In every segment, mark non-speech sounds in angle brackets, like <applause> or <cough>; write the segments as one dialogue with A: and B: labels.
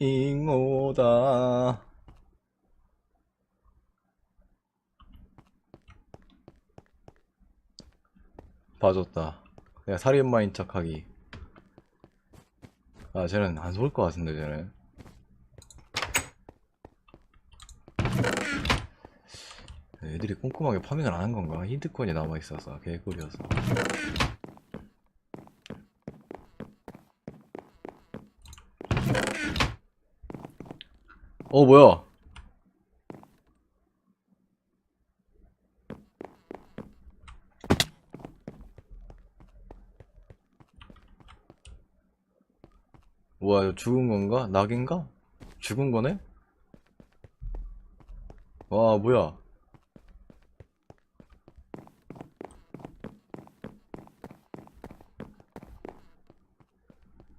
A: 잉오다. 봐줬다. 내가 살인마인 척하기. 아, 쟤는 안쏠것 같은데, 쟤는. 애들이 꼼꼼하게 파밍을 안 한 건가? 힌트콘이 남아있어서 개꿀이어서. 어, 뭐야? 뭐야, 죽은 건가? 낙인가? 죽은 거네? 와, 뭐야.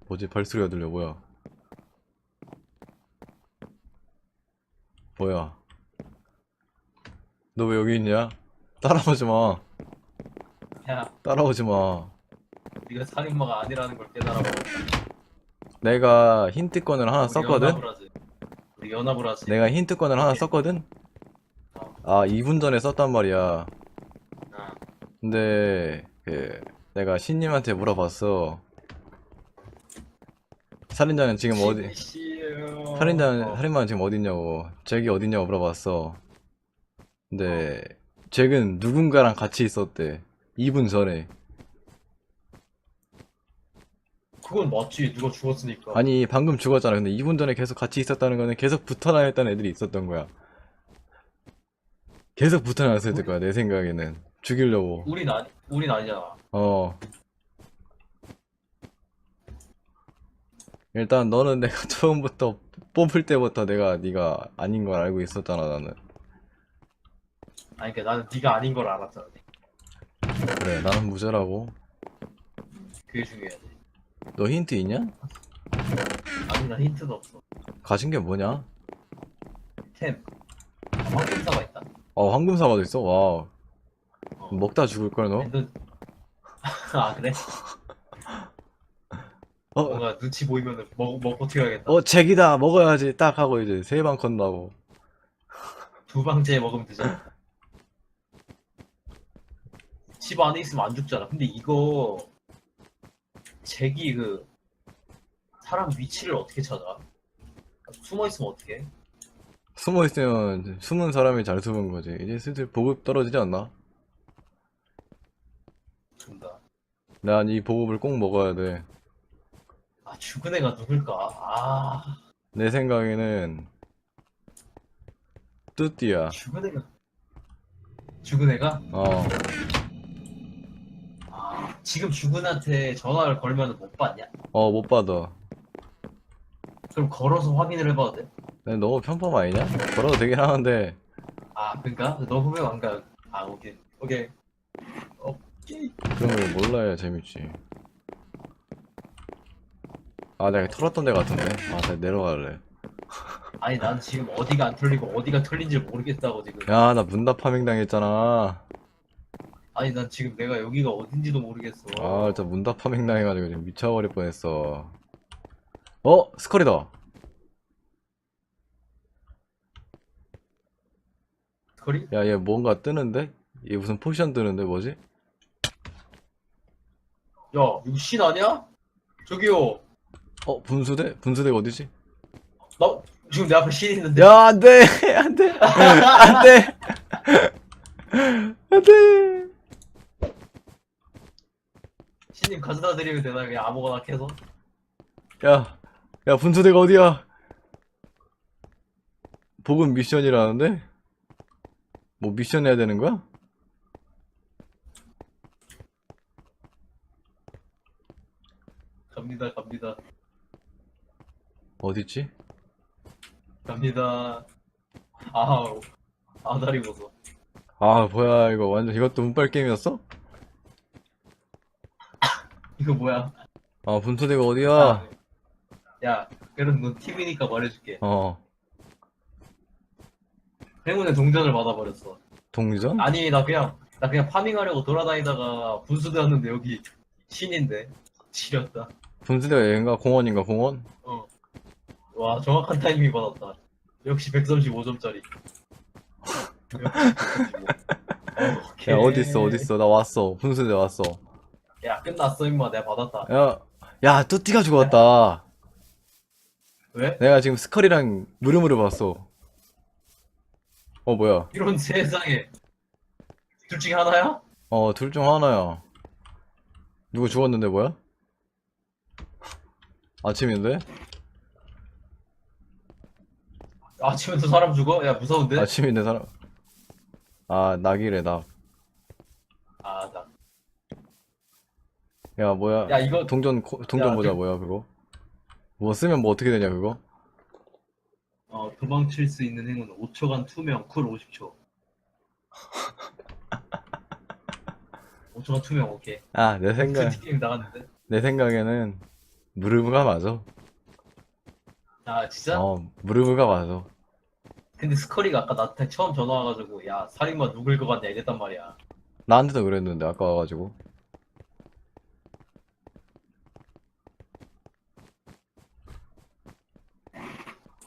A: 뭐지? 발소리가 들려, 뭐야. 뭐야. 너 왜 여기 있냐? 따라오지 마.
B: 야,
A: 따라오지 마.
B: 네가 살인마가 아니라는 걸 깨달아.
A: 내가 힌트권을 하나 썼거든?
B: 연합을 하지. 우리 연합을 하지.
A: 내가 힌트권을 하나 썼거든? 아, 2분 전에 썼단 말이야.
B: 아,
A: 근데, 그, 내가 신님한테 물어봤어. 살인자는 지금 어디.
B: 어,
A: 살인마는 지금 어딨냐고. 잭이 어딨냐고 물어봤어. 근데, 잭은 누군가랑 같이 있었대. 2분 전에.
B: 그건 맞지. 누가 죽었으니까.
A: 아니, 방금 죽었잖아. 근데 2분 전에 계속 같이 있었다는 거는 계속 붙어 다녔다는 애들이 있었던 거야. 계속 붙어 다녔을 거야, 내 생각에는. 죽이려고.
B: 우린 아니, 우린 아니잖아.
A: 어. 일단 너는 내가 <laughs> 처음부터 뽑을 때부터 내가 네가 아닌 걸 알고 있었잖아, 나는.
B: 아니, 그러니까 나는 네가 아닌 걸 알았잖아.
A: 그래, 나는 무죄라고.
B: 그게 중요하지.
A: 너 힌트 있냐?
B: 아니, 나 힌트도 없어.
A: 가진 게 뭐냐?
B: 템. 아, 황금사가 있다.
A: 어, 황금 사과도 있어? 와.
B: 어.
A: 먹다 죽을 걸, 너?
B: 엔더... <laughs> 아, 그래? <laughs>
A: 어,
B: 뭔가 눈치 보이면은 먹, 먹고 튀어야겠다.
A: 어, 잭이다! 먹어야지! 딱 하고 이제 세 방 건다고.
B: 두 방째 먹으면 되잖아. 집 안에 있으면 안 죽잖아. 근데 이거 잭이 그 사람 위치를 어떻게 찾아? 숨어 있으면 어떻게?
A: 숨어 있으면 숨은 사람이 잘 숨은 거지. 이제 슬슬 보급 떨어지지 않나?
B: 준다.
A: 난 이 보급을 꼭 먹어야 돼.
B: 아 죽은 애가 누굴까? 아
A: 내 생각에는 뚜띠야.
B: 죽은 애가 죽은 애가?
A: 어.
B: 아 지금 죽은 애한테 전화를 걸면 못 받냐?
A: 어, 못 받아.
B: 그럼 걸어서 확인을 해봐도 돼?
A: 근데 너무 편법 아니냐? 걸어도 되긴 하는데,
B: 아 그니까 너 후배 왕가 아 오케이 오케이 오케이
A: 그런 걸 몰라야 재밌지. 아, 내가 털었던 데 같은데? 아, 나 내려갈래.
B: 아니 난 지금 어디가 안 털리고 어디가 털린지 모르겠다고 지금
A: 야, 나 문답 파밍 당했잖아.
B: 아니 난 지금 내가 여기가 어딘지도 모르겠어
A: 아, 진짜 문답 파밍 당해가지고 지금 미쳐버릴 뻔했어. 어? 스컬이다.
B: 거리?
A: 야, 얘 뭔가 뜨는데? 얘 무슨 포션 뜨는데, 뭐지?
B: 야 이거 신 아니야? 저기요
A: 어, 분수대? 분수대가 어디지?
B: 나 지금 내 앞에 신 있는데
A: 야, 안 돼! 안 돼! 안 돼! 안 돼!
B: 신님 가져다 드리면 되나 그냥 아무거나 캐서
A: 야, 야, 분수대가 어디야? 복은 미션이라는데? 뭐 미션 해야 되는 거야?
B: 갑니다 갑니다
A: 어딨지?
B: 갑니다 아우 아 다리 보소
A: 아, 뭐야, 이거 완전, 이것도 운빨 게임이었어?
B: 이거 뭐야
A: 아, 분수대가 어디야?
B: 아, 야 그래도 너 TV니까 말해줄게
A: 어,
B: 행운의 동전을 받아버렸어
A: 동전?
B: 아니 나 그냥 나 그냥 파밍하려고 돌아다니다가 분수대였는데 여기 신인데 지렸다
A: 분수대가 얘인가? 공원인가, 공원?
B: 어 와 정확한 타이밍 받았다. 역시 135점짜리. <laughs>
A: 야 어딨어 어딨어 나 왔어 분수대 왔어
B: 야 끝났어 임마 내가 받았다.
A: 야야 뚜띠가 죽었다
B: 왜?
A: 내가 지금 스컬이랑 무르무르 봤어 어 뭐야
B: 이런 세상에 둘 중에 하나야?
A: 어 둘 중 하나야 누구 죽었는데 뭐야? 아침인데?
B: 아침에도 사람 죽어? 야 무서운데?
A: 아침인데 사람 아 낙이래 낙야
B: 아 나.
A: 뭐야
B: 야 이거
A: 동전 코- 동전
B: 야,
A: 보자
B: 그-
A: 뭐야 그거 뭐 쓰면 뭐 어떻게 되냐 그거
B: 어, 도망칠 수 있는 행운 5초간 투명 쿨 50초. 5초간 투명 오케이.
A: 아 내 생각
B: 게임 나갔는데.
A: 내 생각에는 무르무가 맞아
B: 아 진짜?
A: 어 무르무가 맞아
B: 근데 스커리가 아까 나한테 처음 전화 와가지고 야 살인마 누굴 것 같냐 이랬단 말이야.
A: 나한테도 그랬는데 아까 와가지고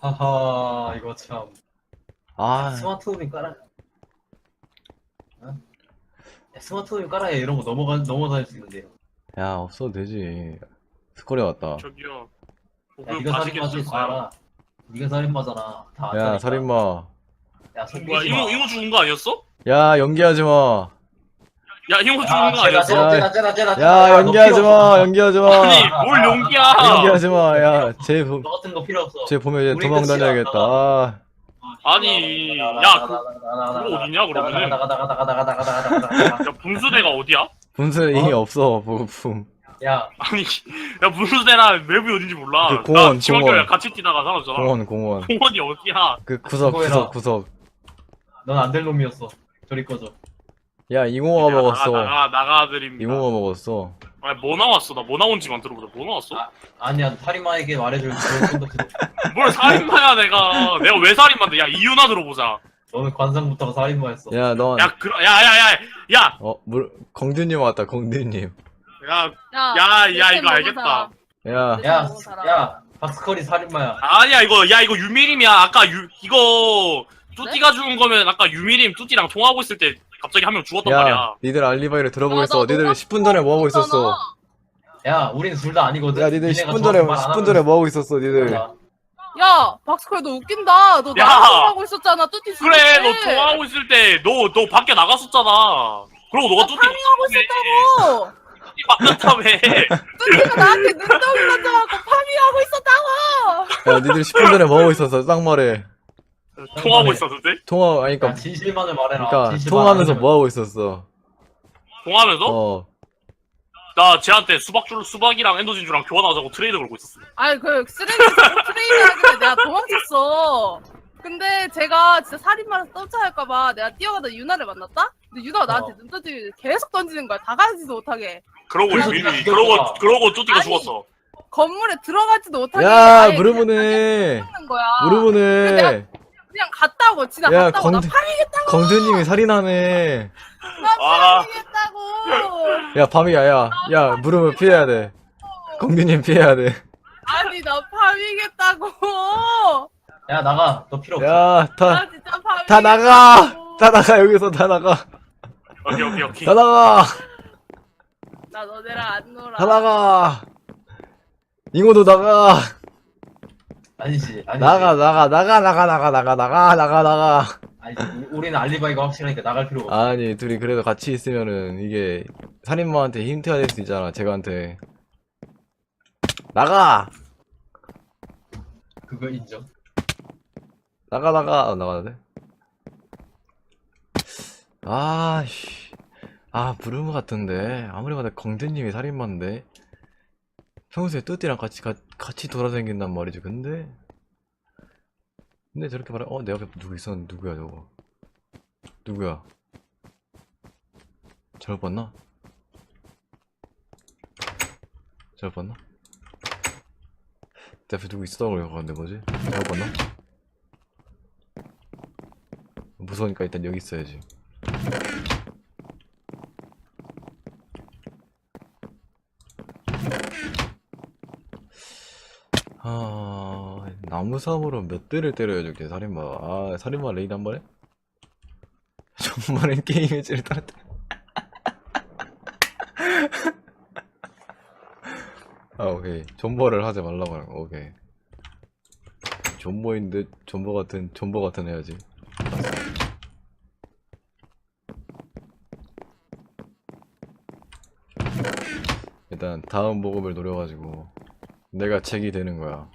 B: 하하 이거 참
A: 아
B: 스마트 홈이 깔아. 어? 야, 스마트 홈이 깔아야 이런 거 넘어가 넘어다닐 수 있는데요.
A: 야 없어도 되지 스컬이 왔다
C: 저기요.
B: 야
C: 보급
B: 네가 다
C: 가시겠어요?
B: 알아. 네가 살인마잖아. 다
A: 야. 살인마
B: 야 속이지
C: 뭐야
B: 마.
C: 이모 이모 죽은 거 아니었어?
A: 야 연기하지 마.
C: 야 이모 죽은
B: 아,
C: 거
B: 쟤다,
C: 아니었어?
B: 쟤다, 쟤다, 쟤다, 쟤다,
A: 야
B: 쟤다.
A: 연기하지
B: 필요
A: 마.
B: 없어.
A: 연기하지 마.
C: 아니 뭘 연기야?
A: 연기하지 마. 야쟤
B: 너 같은 거 필요 없어.
A: 쟤 보면 이제
B: 우리
A: 도망
B: 끝이야.
A: 다녀야겠다. 아,
C: 아니, 야, 그- 그거 어디냐, 그러면은?
B: 나가 나가 나가 나가 나가 나가 나가 나가
C: 야 분수대가 어디야?
A: 분수에 이미 없어 보급품.
B: 야
C: 아니 야 분수대랑 맵이 어딘지 몰라.
A: 그 공원,
C: 나 지방교회
A: 공원.
C: 같이 뛰다가 사라졌잖아.
A: 공원 공원.
C: 공원이 어디야?
A: 그 구석
B: 그거야.
A: 구석 구석.
B: 넌 안 될 놈이었어. 저리 꺼져.
A: 야 이공화
C: 나가
A: 먹었어.
C: 나가 나가드립니다.
A: 이공화 먹었어.
C: 아니 뭐 나왔어? 나 뭐 나온지만 들어보자. 뭐 나왔어?
B: 아. 아니야 타리마에게 말해줄 그런 콘텐츠도.
C: 뭘 살인마야 내가. 내가 왜 살인마인데? 야 이유나 들어보자.
B: 너는 관상부터가 살인마였어.
A: 야 넌.
C: 야 그러 야야야 야.
A: 어, 물, 공드님 왔다, 공드님.
C: 야,
D: 야,
C: 야, 야,
D: 내
C: 이거
D: 템
C: 알겠다.
A: 야,
D: 네.
B: 야. 야, 박스컬이 살인마야.
C: 아니야, 이거, 야, 이거 유미림이야. 아까 유, 이거, 뚜띠가
D: 네?
C: 죽은 거면 아까 유미림 뚜띠랑 통화하고 있을 때 갑자기 한 명 죽었단 말이야.
A: 야, 니들 알리바이를 들어보겠어.
D: 야, 나
A: 니들
D: 너가
A: 10분 전에 뭐 하고 있었어?
B: 야, 우린 둘 다 아니거든.
A: 야, 니들
B: 니네가
A: 10분 전에,
B: 정확히 말안
A: 10분 전에 뭐 하고 있었어, 니들?
B: 몰라.
D: 야, 박스컬 너 웃긴다. 너
C: 야!
D: 나랑 통화하고 있었잖아. 뚜띠 죽을
C: 그래,
D: 때.
C: 너 통화하고 있을 때, 너, 너 밖에 나갔었잖아. 그리고 너가
D: 나
C: 뚜띠,
D: 파밍하고 있었다고.
C: 뚜띠 만났다며.
D: 뚜띠가 나한테 눈덩이 던져갖고 파밍하고 있었다고.
A: 야, 니들 10분 전에 뭐 하고 있었어? 딱 말해.
C: 통화하고 있었는데?
A: 통화, 아니,
B: 야,
A: 그니까,
B: 진실만을 말해라.
A: 그니까,
B: 진실만
A: 통화하면서
B: 말하면-
A: 뭐 하고 있었어?
C: 통화하면서?
A: 어.
C: 나 쟤한테 수박줄, 수박이랑 엔더진주랑 교환하자고 트레이드 걸고 있었어.
D: 아니 그 쓰레기 트레이드 하길래 내가 도망쳤어. 근데 제가 진짜 살인마라서 떴자할까봐 내가 뛰어가다 유나를 만났다? 근데 유나가 나한테
B: 어.
D: 눈떠지 계속 던지는 거야. 다가지도 못하게.
C: 그러고
B: 그래서 네가
C: 그러고. 그러고 뚜띠가
D: 아니,
C: 죽었어.
D: 건물에 들어가지도 못하게.
A: 야,
D: 아예
A: 무르무네.
D: 그냥 거야. 그냥 갔다고 지나
A: 야,
D: 갔다고 나
A: 검-
D: 파밍했다고.
A: 검드님이 살인하네.
D: 나
C: 아.
D: 파밍했다고.
A: 야, 밤이 야, 야. 야, 무르무 피해야 돼. 공드님 피해야 돼.
D: 아니 나 파밍했다고.
B: 야, 나가. 너 필요 없어.
A: 야, 다,
D: 나 진짜.
A: 다 나가! 다 나가, 여기서 다 나가.
C: 오케이, 오케이, 오케이.
A: 다 나가!
D: 나 너네랑 안 놀아.
A: 다 나가! 잉어도 나가!
B: 아니지, 아니지.
A: 나가, 나가, 나가, 나가, 나가, 나가, 나가, 나가, 나가.
B: 아니지. 우- 우리는 알리바이가 확실하니까 나갈 필요가 없어.
A: 아니, 둘이 그래도 같이 있으면은 이게 살인마한테 힌트가 될 수 있잖아, 제가한테. 나가!
B: 그거 인정.
A: 나가, 나가. 아, 나가야 돼? 아, 씨. 아, 브루무 같은데. 아무리 봐도 공드님이 살인마인데. 평소에 뚜띠랑 같이, 가, 같이 돌아다닌단 말이지, 근데. 근데 저렇게 말해, 어, 내 앞에 누구 있었는데, 누구야, 저거. 누구야? 잘못 봤나? 잘못 봤나? 내 앞에 누구 있었다고 그러는데, 뭐지? 잘못 봤나? 무서우니까 일단 여기 있어야지. 아, 나무삽으로 몇 대를 때려야 저게 살인마. 아 살인마 레이드 한 번에? <laughs> 정말은 게임에 찔다. <laughs> 아 오케이. 존버를 하지 말라고 하는 거 오케이. 존버인 듯 존버 같은 존버 같은 해야지. 일단 다음 보급을 노려가지고 내가 책이 되는 거야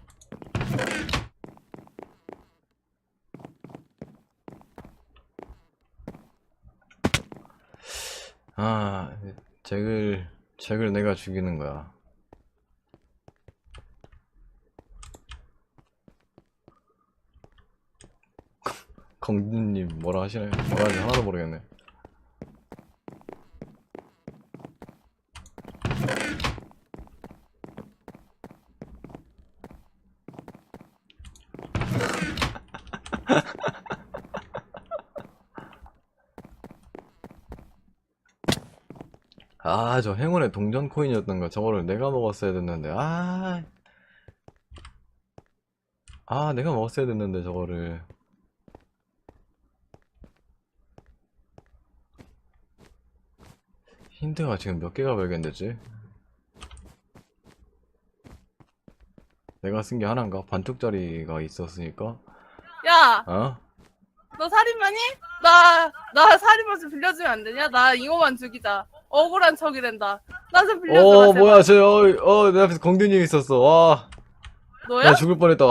A: 아 잭을 잭을 내가 죽이는 거야 <laughs> 공주님 뭐라 하시나요? 뭐라 하는지 하나도 모르겠네 아, 저 행운의 동전 코인이었던 거 저거를 내가 먹었어야 됐는데 아. 아, 내가 먹었어야 됐는데 저거를. 힌트가 지금 몇 개가 발견됐지? 내가 쓴 게 하나인가? 반쪽짜리가 있었으니까.
D: 야,
A: 어?
D: 너 살인마니? 나, 나 살인마 좀 빌려주면 안 되냐? 나 잉어만 죽이자. 억울한 척이 된다. 나좀 빌려줘.
A: 어, 뭐야, 저, 어, 어, 내 앞에서 공주님 있었어. 와,
D: 너야?
A: 나 죽을 뻔했다.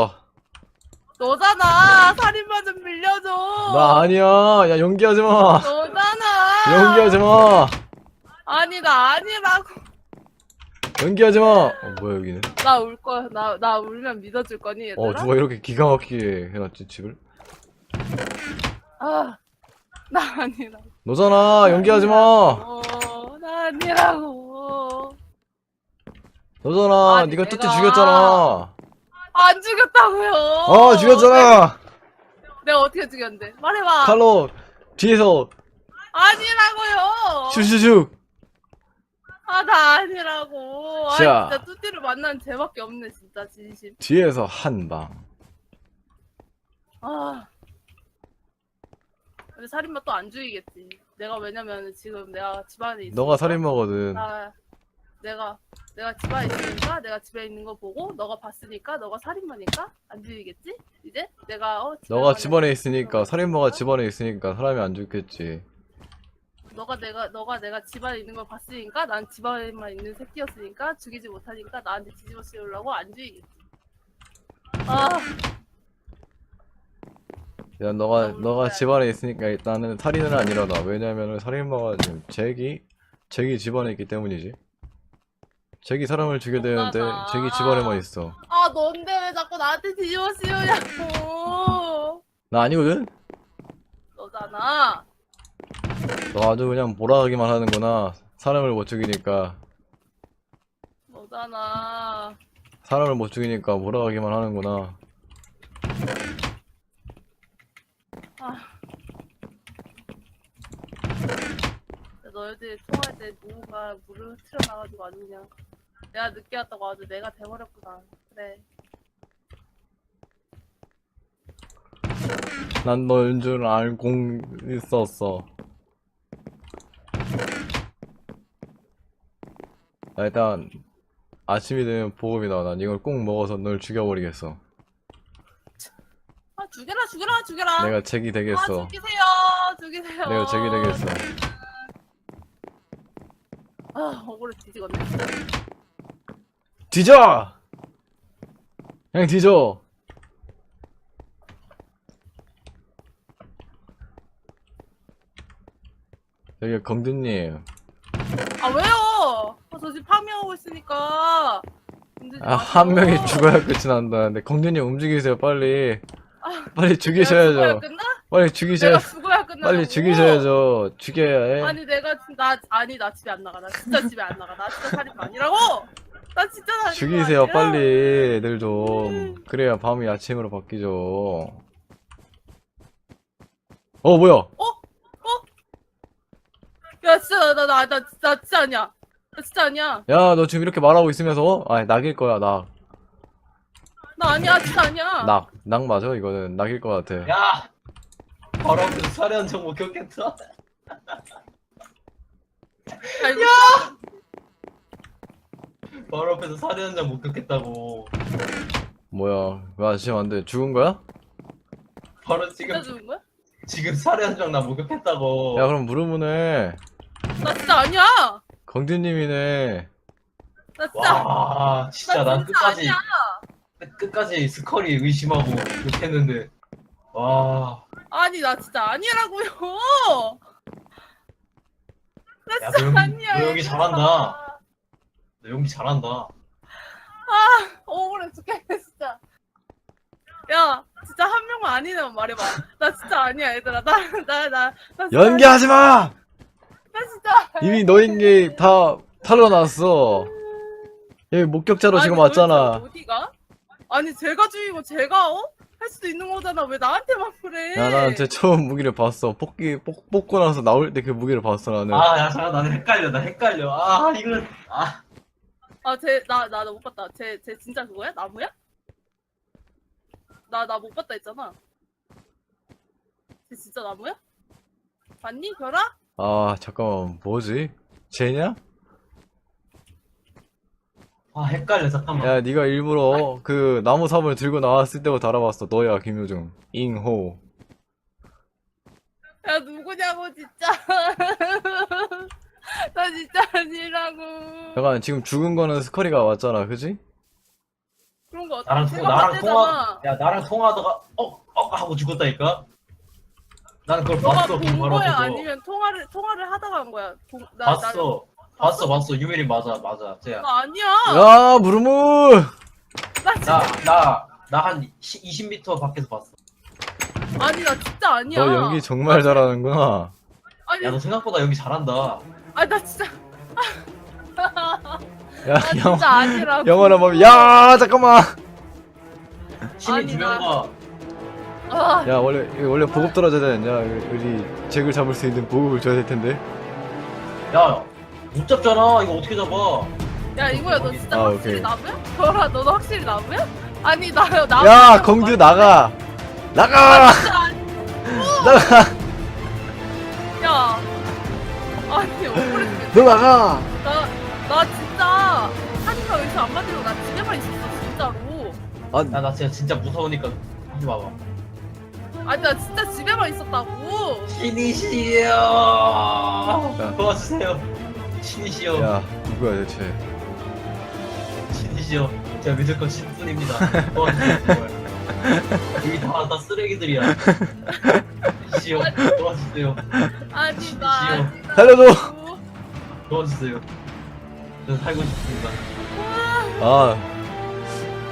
D: 너잖아. 살인마 좀 빌려줘.
A: 나 아니야. 야, 연기하지 마.
D: 너잖아.
A: 연기하지 마.
D: 아니, 나 아니라고.
A: 연기하지 마. 어, 뭐야, 여기는?
D: 나 울 거야. 나, 나 울면 믿어줄 거니, 얘들아?
A: 어, 누가 이렇게 기가 막히게 해놨지, 집을?
D: 아, 나 아니라고.
A: 너잖아. 연기하지 마.
D: 어, 나 아니라고.
A: 너잖아.
D: 아니,
A: 네가
D: 내가-
A: 뚜띠 죽였잖아.
D: 안 죽였다고요.
A: 어, 죽였잖아.
D: 내가 어떻게 죽였는데? 말해봐.
A: 칼로 뒤에서
D: 아니라고요.
A: 슈슈슉.
D: 아, 나 아니라고. 아,
A: 자.
D: 진짜 뚜띠를 만나는 쟤밖에 없네, 진짜 진심.
A: 뒤에서 한 방.
D: 아. 근데 살인마 또 안 죽이겠지. 내가 왜냐면 지금 내가 집안에 있으니까.
A: 너가 살인마거든.
D: 아, 내가 내가 집안에 있으니까 내가 집에 있는 거 보고 너가 봤으니까 너가 살인마니까 안 죽이겠지? 이제 내가 어
A: 너가
D: 집에
A: 집안에
D: 가면-
A: 있으니까 살인마가 집안에 있으니까 사람이 안 죽겠지.
D: 너가 내가 너가 내가 집안에 있는 걸 봤으니까 난 집안에만 있는 새끼였으니까 죽이지 못하니까 나한테 뒤집어 씌우려고 안 죽이겠지. 아,
A: 야, 너가 너가 집안에 있으니까 일단은 살인은 아니라다. 왜냐면은 살인마가 지금 잭이 잭이 집안에 있기 때문이지. 잭이 사람을 죽여야 되는데
D: 너잖아.
A: 잭이 집안에만 있어.
D: 아 넌데 왜 자꾸 나한테 뒤집어 씌우냐고.
A: 나 아니거든.
D: 너잖아.
A: 너 아주 그냥 몰아가기만 하는구나. 사람을 못 죽이니까
D: 너잖아.
A: 사람을 못 죽이니까 몰아가기만 하는구나.
D: 너희들이 통화할 때 누군가 물을 흐트려 나가지고 아주 그냥 내가 늦게 왔다고 아주 내가 돼버렸구나. 그래.
A: 난 너인 줄 알고 있었어. 나 일단 아침이 되면 보급이 나와. 난 이걸 꼭 먹어서 널 죽여버리겠어.
D: 아 죽여라.
A: 내가 잭이
D: 아
A: 되겠어.
D: 죽이세요 죽이세요.
A: 내가 잭이 되겠어.
D: 아 억울해 뒤지겠네.
A: 뒤져! 그냥 뒤져! 여기 검드님.
D: 아 왜요? 아, 저 지금 파밍하고 있으니까.
A: 아, 한. 명이 죽어야 끝이 난다는데. 검드님 움직이세요, 빨리.
D: 아, <laughs>
A: 빨리
D: 내가 죽어야
A: 죽이셔야죠.
D: 끝나?
A: 빨리
D: 내가
A: 죽이셔야,
D: 죽어야 끝나.
A: 빨리 죽이셔야죠. 죽여야 해.
D: 아니 내가 진- 나 아니 나 집에 안 나가. 나 진짜 집에 안 나가. 나 진짜 살인마 아니라고. 나 진짜 살인마
A: 죽이세요,
D: 아니라.
A: 빨리. 애들 좀. 그래야 밤이 아침으로 바뀌죠. 어, 뭐야?
D: 야 진짜 나나 나 나 진짜 아니야. 나 진짜 아니야.
A: 야, 너 지금 이렇게 말하고 있으면서, 어? 아, 낙일 거야, 낙.
D: 나 아니야 진짜 아니야.
A: 낙, 낙 맞아? 이거는 낙일 것 같아.
B: 야! 바로 앞에서 살해한 적 목격했다.
D: 야, 이거
B: 바로 앞에서 살해한 적 목격했다고.
A: 뭐야? 왜 아시면 안 돼? 죽은 거야?
B: 바로
D: 진짜
B: 지금,
D: 죽은 거야?
B: 지금 살해한 적나 목격했다고.
A: 야, 그럼 물으면해.
D: 나 진짜 아니야.
A: 광진님이네.
D: 나 진짜
B: 와, 진짜 나난
D: 진짜
B: 끝까지,
D: 아니야.
B: 끝- 끝까지 스컬이 의심하고 욕했는데. 와,
D: 아니 나 진짜 아니라고요. 나
B: 야,
D: 진짜
B: 너 연기-
D: 아니야.
B: 너 연기
D: 얘들아.
B: 잘한다. 너 연기 잘한다.
D: 아 억울해 죽겠네 진짜. 야 진짜 한 명만 아니면 말해봐. 나 진짜 아니야 얘들아. 나 나 나 나, 진짜
A: 연기하지 마!
D: 나 진짜.
A: 이미 너인 게 다 탈러났어. 얘 목격자로 지금
D: 아니,
A: 왔잖아.
D: 도대체 어디가? 아니 제가 주이고 제가 어? 할 수도 있는 거잖아. 왜 나한테만 그래?
A: 야, 나는 제 처음 무기를 봤어. 뽑기, 뽑, 뽑고 나서 나올 때 그 무기를 봤어, 나는.
B: 아, 야, 잠깐, 나는 헷갈려, 나 헷갈려. 아, 이건, 아.
D: 아, 쟤, 나, 나, 나 못 봤다. 쟤, 쟤 진짜 그거야? 나무야? 나, 나 못 봤다 했잖아. 쟤 진짜 나무야? 봤니? 별아?
A: 아, 잠깐만, 뭐지? 쟤냐?
B: 아, 헷갈려, 잠깐만.
A: 야, 네가 일부러 그 나무 삽을 들고 나왔을 때부터 알아봤어. 너야, 김효중. 잉호.
D: 야, 누구냐고, 진짜. <laughs> 나 진짜 아니라고.
A: 잠깐, 지금 죽은 거는 스커리가 왔잖아, 그지?
D: 그런 거
B: 나랑, 통, 나랑. 통화, 야, 나랑 통화하다가, 어, 어, 하고 죽었다니까? 나는 그걸
D: 너가
B: 봤어, 본그 바로
D: 거야?
B: 앞에서.
D: 아니면 통화를, 통화를 하다가 한 거야? 본- 나,
B: 봤어. 봤어, 봤어. 유일이 맞아, 맞아. 쟤야.
D: 나, 나 아니야.
A: 야, 무르무!
D: 나 진짜.
B: 나, 나, 나한 20m 밖에서 봤어.
D: 아니, 나 진짜 아니야.
A: 너 연기 정말 잘하는구나.
D: 아니,
B: 야, 너 생각보다 연기 잘한다.
D: 아니, 나 진짜.
A: 야,
D: 나
A: 영,
D: 진짜 아니라고.
A: 영원한 법. 야, 잠깐만!
B: 신이
D: 아니,
B: 두
D: 나-
B: 명과,
D: 아,
A: 야, 원래, 이거 원래 보급 떨어져야 되냐? 우리 잭을 잡을 수 있는 보급을 줘야 될 텐데.
B: 야, 못 잡잖아. 이거 어떻게 잡아?
D: 야 이거야 너 진짜
A: 아,
D: 확실히
A: 오케이.
D: 나무야? 별아 너도 확실히 나무야? 아니 나 나무
A: 야, 공주 나가! 나가! <laughs> 나가!
D: 야 아니 억울해 죽겠네
A: 너 나가!
D: 나 나 진짜 사진과 의사 안 만들고 나 집에만 있었어 진짜로
A: 아,
B: 야, 나 진짜, 진짜 무서우니까 하지 마봐.
D: 아니 나 진짜 집에만 있었다고
B: 신이시여 도와주세요 신이시여
A: 야, 누구야 대체?
B: 신이시여 제가 믿을 건 신뿐입니다 도와주세요 제발 여기 다, 다 쓰레기들이야 신이시여 도와주세요
D: 아니 나
B: 신이시여.
D: 아니라고.
A: 살려줘!
B: 도와주세요 저는 살고 싶습니다
A: 아,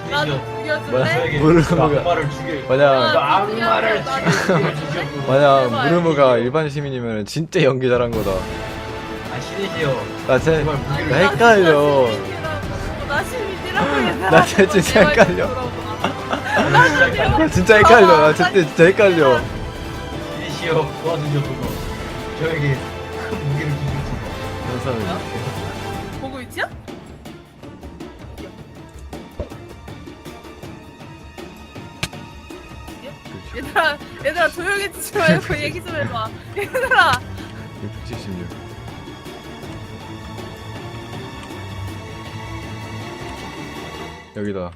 D: 나도
B: 신이시여
D: 죽여줄래?
B: 저에게
A: 모르는
B: 그
A: 거야.
B: 악마를 죽일
A: 만약,
B: 그 악마를? 주시옵소서
A: 만약
D: 제발.
A: 무르무가 일반 시민이면 진짜 연기 잘한 거다. 아나 쟤,
B: 제발
D: 아니,
B: 무기를
D: 나나
A: 헷갈려.
D: 나 시민이라고 얘들아
A: 나 진짜 헷갈려.
B: 나 진짜 헷갈려.
A: 나 진짜 헷갈려. 나 진짜, 진짜 헷갈려.
B: 신이시여 도와주시옵소서 저에게 큰 무기를 주시옵소서
A: 항상
D: 보고 있지야? 얘들아, 얘들아 조용히 듣지 말고 얘기 좀 해봐. 얘들아,
A: 676. 여기다.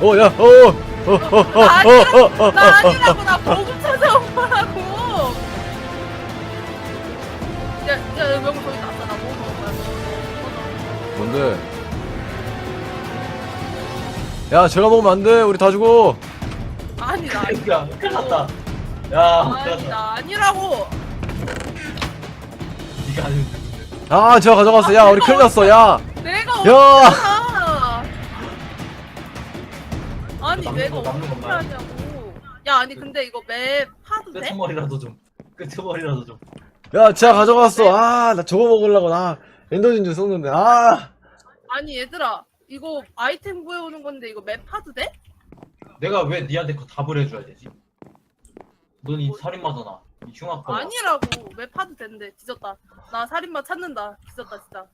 A: 어, 야, 어, 어, 어, 어, 어,
D: 나
A: 어, 어, 어,
D: 나 아니라고 나 보급 찾아온 거라고. 야, 야, 명거 저기 나왔다. 나 보급 먹을 거야.
A: 뭔데? 야, 제가 먹으면 안 돼. 우리 다 죽어.
D: 아니 나 아니.
B: 야 큰일 났다 야 큰일
D: 아니
B: 났다
D: 나 아니라고.
B: 니가 아니면 누군데
A: 아, 제가 가져갔어. 야, 우리 큰일 났어. 야,
D: 내가
A: 야.
D: 어디야? 아니
B: 남는
D: 내가
B: 거, 남는
D: 어떻게
B: 것만.
D: 하냐고. 야 아니 근데 이거 맵 파도 돼?
B: 끄트머리라도 좀 끄트머리라도 좀
A: 야, 제가 가져갔어. 아, 나 저거 먹으려고 나 엔더진주 쏘는데. 아,
D: 아니 얘들아 이거 아이템 구해오는 건데 이거 맵 파도 돼?
B: 내가 왜 니한테 그 답을 해줘야 되지? 넌 이 살인마잖아 이 흉악범
D: 아니라고. 맵 파도 된대. 뒤졌다. 나 살인마 찾는다. 뒤졌다 진짜